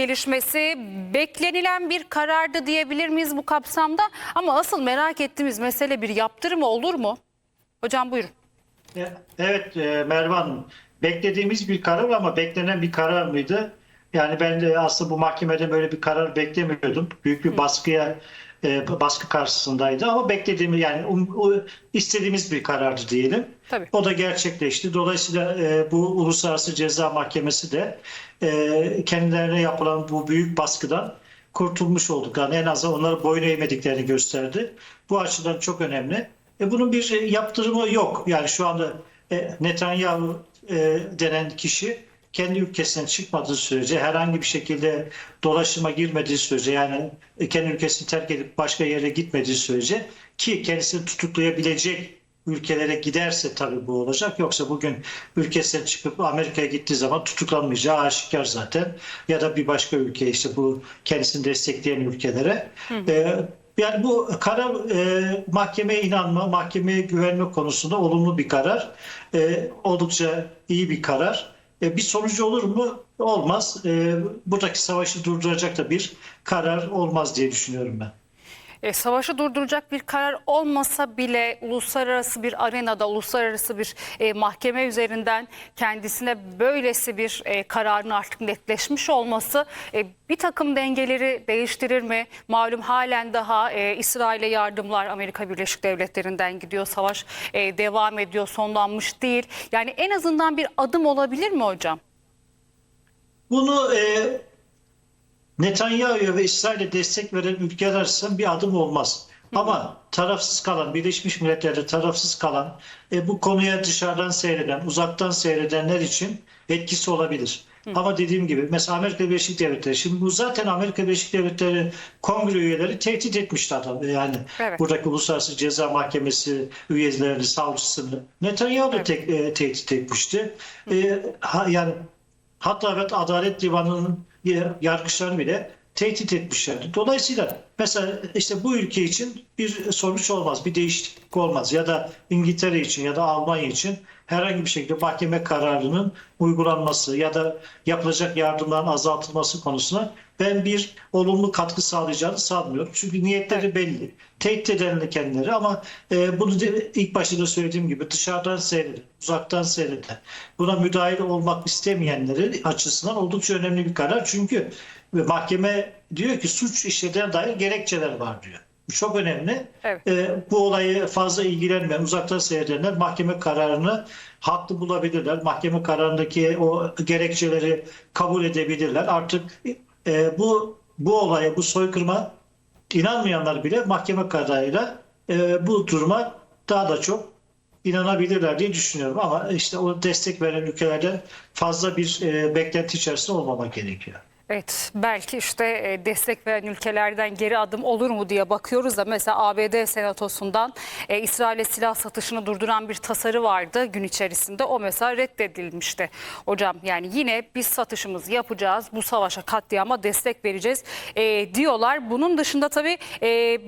gelişmesi beklenilen bir karardı diyebilir miyiz bu kapsamda? Ama asıl merak ettiğimiz mesele bir yaptırım olur mu? Hocam buyurun. Evet e, Merve Hanım, beklediğimiz bir karar ama beklenen bir karar mıydı? Yani ben de aslında bu mahkemeden böyle bir karar beklemiyordum. Büyük bir baskıya e, baskı karşısındaydı ama beklediğimiz yani um- u- istediğimiz bir karardı diyelim. Tabii. O da gerçekleşti. Dolayısıyla e, bu Uluslararası Ceza Mahkemesi de e, kendilerine yapılan bu büyük baskıdan kurtulmuş olduk. Yani en azından onları boyun eğmediklerini gösterdi. Bu açıdan çok önemli. E, bunun bir yaptırımı yok. Yani şu anda e, Netanyahu e, denen kişi kendi ülkesinden çıkmadığı sürece herhangi bir şekilde dolaşıma girmediği sürece yani e, kendi ülkesini terk edip başka yere gitmediği sürece ki kendisini tutuklayabilecek ülkelere giderse tabii bu olacak. Yoksa bugün ülkesinden çıkıp Amerika'ya gittiği zaman tutuklanmayacağı aşikar zaten. Ya da bir başka ülke işte bu kendisini destekleyen ülkelere. Ee, yani bu karar e, mahkemeye inanma, mahkemeye güvenme konusunda olumlu bir karar. E, oldukça iyi bir karar. E, bir sonucu olur mu? Olmaz. E, buradaki savaşı durduracak da bir karar olmaz diye düşünüyorum ben. E, savaşı durduracak bir karar olmasa bile uluslararası bir arenada, uluslararası bir e, mahkeme üzerinden kendisine böylesi bir e, kararın artık netleşmiş olması e, bir takım dengeleri değiştirir mi? Malum halen daha e, İsrail'e yardımlar Amerika Birleşik Devletleri'nden gidiyor. Savaş e, devam ediyor, sonlanmış değil. Yani en azından bir adım olabilir mi hocam? Bunu e, Netanyahu'ya ve İsrail'e destek veren ülkeler arasında bir adım olmaz. Ama tarafsız kalan, Birleşmiş Milletler'de tarafsız kalan, e, bu konuya dışarıdan seyreden, uzaktan seyredenler için etkisi olabilir. Ama dediğim gibi mesela Amerika Birleşik Devletleri, şimdi bu zaten Amerika Birleşik Devletleri kongre üyeleri tehdit etmişti adam. Yani Evet. buradaki Uluslararası Ceza Mahkemesi üyelerini, savcısını. Netanyahu da Evet. tek, e, tehdit etmişti. E, ha, yani Hatta evet Adalet Divanı'nın yargıçları bile tehdit etmişlerdi. Dolayısıyla mesela işte bu ülke için bir sonuç olmaz, bir değişiklik olmaz. Ya da İngiltere için ya da Almanya için herhangi bir şekilde mahkeme kararının uygulanması ya da yapılacak yardımların azaltılması konusuna ben bir olumlu katkı sağlayacağını sanmıyorum. Çünkü niyetleri belli. Tehdit edenler kendileri ama e, bunu de, ilk başta da söylediğim gibi dışarıdan seyreden, uzaktan seyreden, buna müdahil olmak istemeyenleri açısından oldukça önemli bir karar. Çünkü mahkeme diyor ki suç işlediğine dair gerekçeler var diyor. Bu çok önemli. Evet. E, bu olayı fazla ilgilenmeyen, uzaktan seyredenler mahkeme kararını haklı bulabilirler. Mahkeme kararındaki o gerekçeleri kabul edebilirler. Artık e, bu bu olaya, bu soykırıma inanmayanlar bile mahkeme kararıyla e, bu duruma daha da çok inanabilirler diye düşünüyorum. Ama işte o destek veren ülkelerden fazla bir e, beklenti içerisinde olmamak gerekiyor. Evet belki işte e, destek veren ülkelerden geri adım olur mu diye bakıyoruz da mesela ABD Senatosu'ndan e, İsrail'e silah satışını durduran bir tasarı vardı gün içerisinde o mesela reddedilmişti. Hocam yani yine biz satışımızı yapacağız bu savaşa katliama destek vereceğiz e, diyorlar. Bunun dışında tabii e,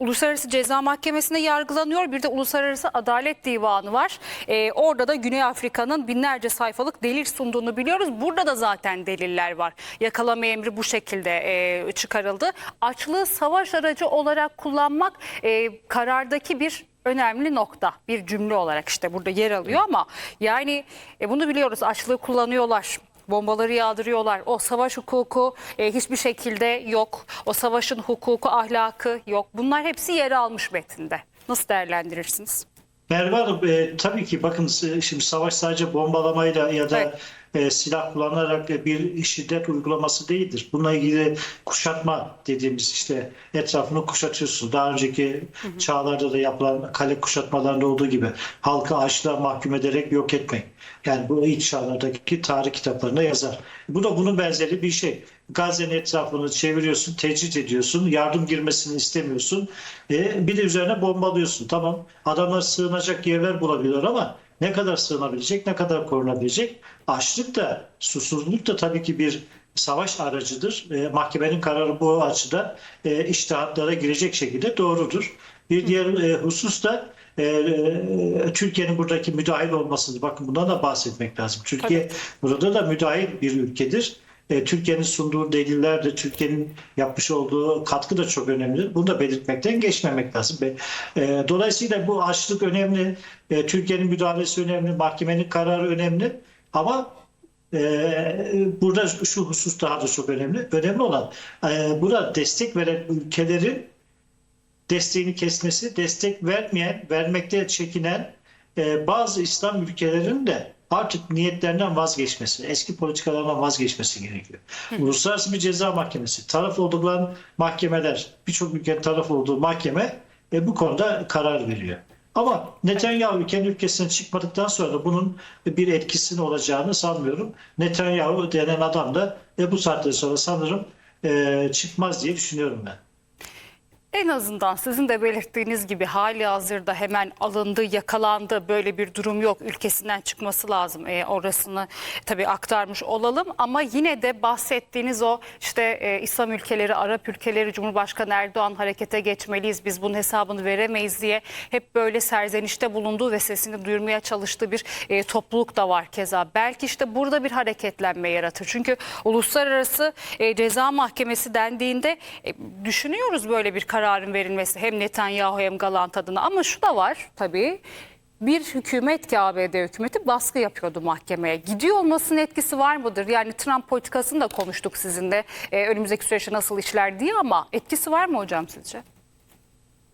Uluslararası Ceza Mahkemesi'nde yargılanıyor. Bir de Uluslararası Adalet Divanı var. Ee, orada da Güney Afrika'nın binlerce sayfalık delil sunduğunu biliyoruz. Burada da zaten deliller var. Yakalama emri bu şekilde e, çıkarıldı. Açlığı savaş aracı olarak kullanmak e, karardaki bir önemli nokta. Bir cümle olarak işte burada yer alıyor ama yani e, bunu biliyoruz. Açlığı kullanıyorlar. Bombaları yağdırıyorlar. O savaş hukuku e, hiçbir şekilde yok. O savaşın hukuku, ahlakı yok. Bunlar hepsi yer almış metinde. Nasıl değerlendirirsiniz? Merve Hanım e, tabii ki bakın e, şimdi savaş sadece bombalamayla ya da Evet. E, silah kullanarak bir şiddet uygulaması değildir. Bununla ilgili kuşatma dediğimiz işte etrafını kuşatıyorsun. Daha önceki çağlarda da yapılan kale kuşatmalarında olduğu gibi halkı açlığa mahkum ederek yok etmek. Yani bu ilk çağlardaki tarih kitaplarında yazar. Bu da bunun benzeri bir şey. Gazze'nin etrafını çeviriyorsun, tecrit ediyorsun, yardım girmesini istemiyorsun. E, bir de üzerine bombalıyorsun. Tamam adamlar sığınacak yerler bulabilir ama ne kadar sığınabilecek, ne kadar korunabilecek? Açlık da, susuzluk da tabii ki bir savaş aracıdır. E, mahkemenin kararı bu açıdan e, iştihatlara girecek şekilde doğrudur. Bir diğer e, husus da e, e, Türkiye'nin buradaki müdahil olmasıdır. Bakın bundan da bahsetmek lazım. Türkiye burada da müdahil bir ülkedir. E, Türkiye'nin sunduğu deliller de Türkiye'nin yapmış olduğu katkı da çok önemli. Bunu da belirtmekten geçmemek lazım. E, dolayısıyla bu açlık önemli, e, Türkiye'nin müdahalesi önemli, mahkemenin kararı önemli. Ama burada şu husus daha da çok önemli. Önemli olan e, burada destek veren ülkelerin desteğini kesmesi, destek vermeyen, vermekte çekinen bazı İslam ülkelerinin de artık niyetlerinden vazgeçmesi, eski politikalarından vazgeçmesi gerekiyor. Uluslararası bir ceza mahkemesi, taraf oldukları mahkemeler, birçok ülkenin taraf olduğu mahkeme e, bu konuda karar veriyor. Ama Netanyahu kendi ülkesinden çıkmadıktan sonra da bunun bir etkisinin olacağını sanmıyorum. Netanyahu denen adam da e, bu saatten sonra sanırım e, çıkmaz diye düşünüyorum ben. En azından sizin de belirttiğiniz gibi hali hazırda hemen alındı, yakalandı böyle bir durum yok. Ülkesinden çıkması lazım. E, orasını tabii aktarmış olalım ama yine de bahsettiğiniz o işte e, İslam ülkeleri, Arap ülkeleri, Cumhurbaşkanı Erdoğan harekete geçmeliyiz. Biz bunun hesabını veremeyiz diye hep böyle serzenişte bulunduğu ve sesini duyurmaya çalıştığı bir e, topluluk da var keza. Belki işte burada bir hareketlenme yaratır. Çünkü uluslararası e, ceza mahkemesi dendiğinde e, düşünüyoruz böyle bir kararın verilmesi hem Netanyahu hem Galant adına ama şu da var tabii bir hükümet ki ABD hükümeti baskı yapıyordu mahkemeye. Gidiyor olmasının etkisi var mıdır? Yani Trump politikasını da konuştuk sizinle. Ee, önümüzdeki süreçte nasıl işler diye ama etkisi var mı hocam sizce?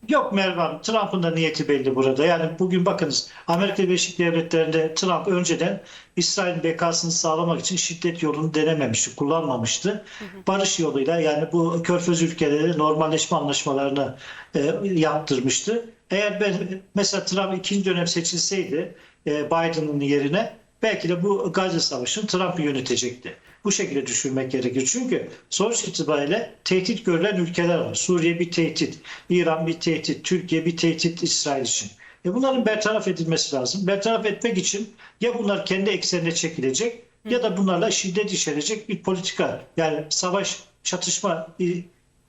Yok Merve Hanım, Trump'ın da niyeti belli burada. Yani bugün bakınız Amerika Birleşik Devletleri'nde Trump önceden İsrail'in bekasını sağlamak için şiddet yolunu denememişti, kullanmamıştı. Barış yoluyla yani bu körfez ülkeleri normalleşme anlaşmalarını e, yaptırmıştı. Eğer ben mesela Trump ikinci dönem seçilseydi e, Biden'ın yerine belki de bu Gazze Savaşı'nı Trump yönetecekti. Bu şekilde düşünmek gerekir. Çünkü sonuç itibariyle tehdit görülen ülkeler var. Suriye bir tehdit, İran bir tehdit, Türkiye bir tehdit İsrail için. E bunların bertaraf edilmesi lazım. Bertaraf etmek için ya bunlar kendi eksenine çekilecek ya da bunlarla şiddet içerecek bir politika. Yani savaş, çatışma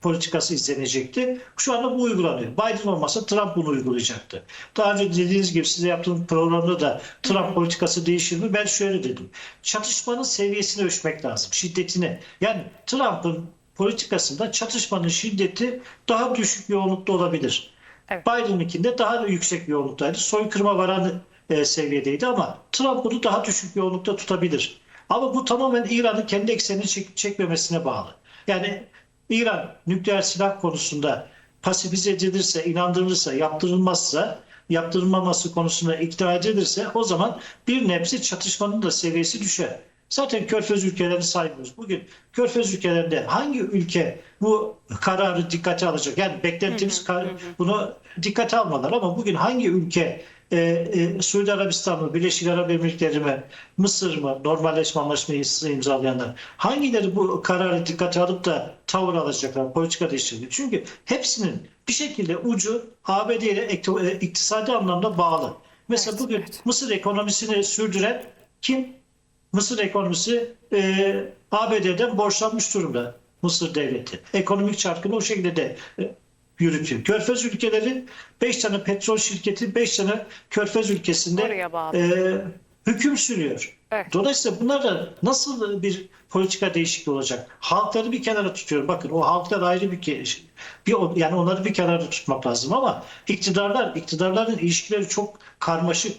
politikası izlenecekti. Şu anda bu uygulanıyor. Biden olmasa Trump bunu uygulayacaktı. Daha önce dediğiniz gibi size yaptığım programda da Trump politikası değişir mi? Ben şöyle dedim. Çatışmanın seviyesini ölçmek lazım. Şiddetini. Yani Trump'ın politikasında çatışmanın şiddeti daha düşük yoğunlukta olabilir. Evet. Biden'ınkinde daha da yüksek yoğunluktaydı. Soykırıma varan e, seviyedeydi ama Trump bunu daha düşük yoğunlukta tutabilir. Ama bu tamamen İran'ın kendi eksenini çek- çekmemesine bağlı. Yani İran nükleer silah konusunda pasifize edilirse, inandırılırsa, yaptırılmazsa, yaptırılmaması konusunda ikna edilirse o zaman bir nebze çatışmanın da seviyesi düşer. Zaten Körfez ülkelerini saymıyoruz. Bugün Körfez ülkelerinde hangi ülke bu kararı dikkate alacak? Yani beklentimiz bunu dikkate almalar ama bugün hangi ülke e, e, Suudi Arabistan mı, Birleşik Arap Emirlikleri mi, Mısır mı, normalleşme anlaşmayı imzalayanlar hangileri bu kararı dikkate alıp da tavır alacaklar, politika değiştirecek? Çünkü hepsinin bir şekilde ucu ABD ile e, iktisadi anlamda bağlı. Mesela Evet, bugün evet. Mısır ekonomisini sürdüren kim? Mısır ekonomisi e, ABD'den borçlanmış durumda. Mısır devleti. Ekonomik çarkını o şekilde de e, yürütüyor. Körfez ülkeleri 5 tane petrol şirketi 5 tane Körfez ülkesinde e, hüküm sürüyor. Evet. Dolayısıyla bunlarda nasıl bir politika değişikliği olacak? Halkları bir kenara tutuyorum. Bakın o halklar ayrı bir, ke- bir yani onları bir kenara tutmak lazım ama iktidarlar, iktidarların ilişkileri çok karmaşık,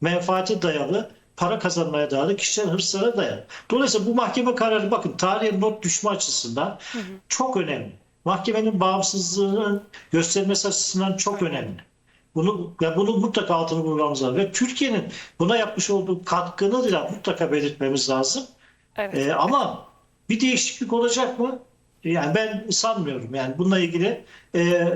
menfaate dayalı, para kazanmaya dayalı, kişisel hırslara dayalı. Dolayısıyla bu mahkeme kararı bakın tarihe not düşme açısından çok önemli. Mahkemenin bağımsızlığının göstermesi açısından çok önemli. Bunu ya bunu mutlaka altını vurmamız lazım. Ve Türkiye'nin buna yapmış olduğu katkını da mutlaka belirtmemiz lazım. Evet. Ee, ama bir değişiklik olacak mı? Yani ben sanmıyorum. Yani bununla ilgili e,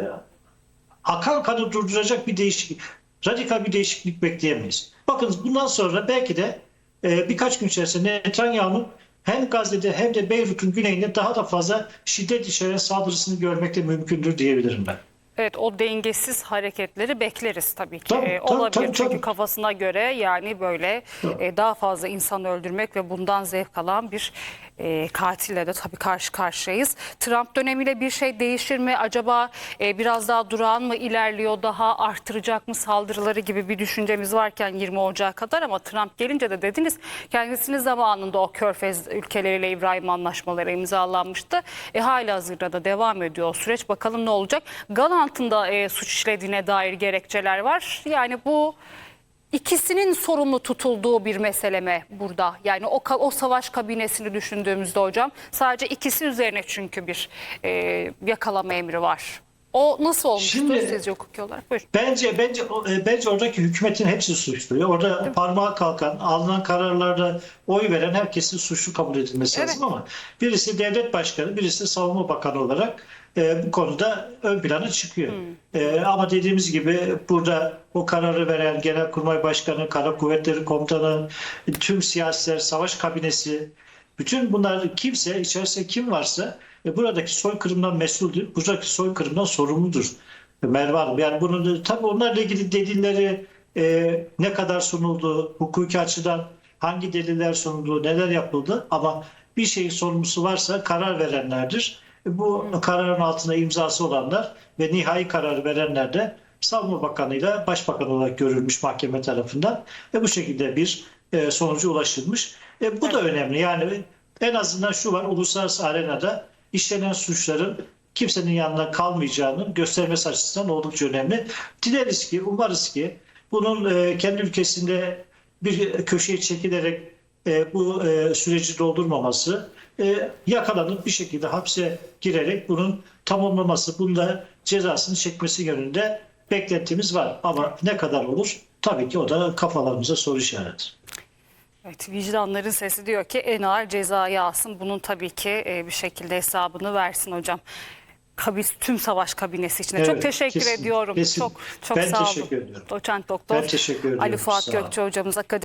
akan kanı durduracak bir değişiklik, radikal bir değişiklik bekleyemeyiz. Bakınız bundan sonra belki de e, birkaç gün içerisinde Netanyahu'nun hem Gazze'de hem de Beyrut'un güneyinde daha da fazla şiddet içeren saldırısını görmek de mümkündür diyebilirim ben. Evet o dengesiz hareketleri bekleriz tabii ki. Tabii, Ee, tabii, olabilir tabii, çünkü tabii. kafasına göre yani böyle Tabii. e, daha fazla insan öldürmek ve bundan zevk alan bir e, katille de tabii karşı karşıyayız. Trump dönemiyle bir şey değişir mi? Acaba e, biraz daha durağan mı ilerliyor? Daha arttıracak mı saldırıları gibi bir düşüncemiz varken 20 Ocağı kadar ama Trump gelince de dediniz kendisinin zamanında o Körfez ülkeleriyle İbrahim anlaşmaları imzalanmıştı. E, hala hazırda da devam ediyor o süreç. Bakalım ne olacak? Galant'ın da e, suç işlediğine dair gerekçeler var. Yani bu İkisinin sorumlu tutulduğu bir meseleme burada. Yani o o savaş kabinesini düşündüğümüzde hocam sadece ikisi üzerine çünkü bir e, yakalama emri var. O nasıl olmuştur Şimdi- sizce hukuki olarak? Buyurun. Bence bence e, bence oradaki hükümetin hepsi suçlu. Orada parmağı kalkan, alınan kararlarda oy veren herkesin suçlu kabul edilmesi Evet. lazım ama birisi devlet başkanı, birisi savunma bakanı olarak e, bu konuda ön plana çıkıyor. E, ama dediğimiz gibi burada o kararı veren Genelkurmay Başkanı, Kara Kuvvetleri Komutanı, tüm siyasiler, savaş kabinesi, bütün bunlar kimse, içerisinde kim varsa e, buradaki soykırımdan mesuldür, buradaki soykırımdan sorumludur. Merve Hanım. Yani bunun tabii onlarla ilgili delilleri e, ne kadar sunuldu, hukuki açıdan hangi deliller sunuldu, neler yapıldı ama bir şeyin sorumlusu varsa karar verenlerdir. Bu kararın altına imzası olanlar ve nihai kararı verenler de Savunma Bakanı ile Başbakan olarak görülmüş mahkeme tarafından ve bu şekilde bir e, sonuca ulaşılmış. E, bu da önemli. Yani en azından şu var uluslararası arenada işlenen suçların kimsenin yanına kalmayacağının göstermesi açısından oldukça önemli. Dileriz ki, umarız ki bunun e, kendi ülkesinde bir köşeye çekilerek e, bu süreci doldurmaması, e, yakalanıp bir şekilde hapse girerek bunun tamamlaması, bunda cezasını çekmesi yönünde beklentimiz var. Ama ne kadar olur? Tabii ki o da kafalarımıza soru işareti. Evet, vicdanların sesi diyor ki en ağır cezayı alsın. Bunun tabii ki e, bir şekilde hesabını versin hocam. Kabis, tüm savaş kabinesi için. de. çok Evet, teşekkür kesin, ediyorum. kesin. Çok çok Ben sağ olun. teşekkür ediyorum. Doçent doktor Ben teşekkür ediyorum. Ali Fuat. Gökçe hocamız akademik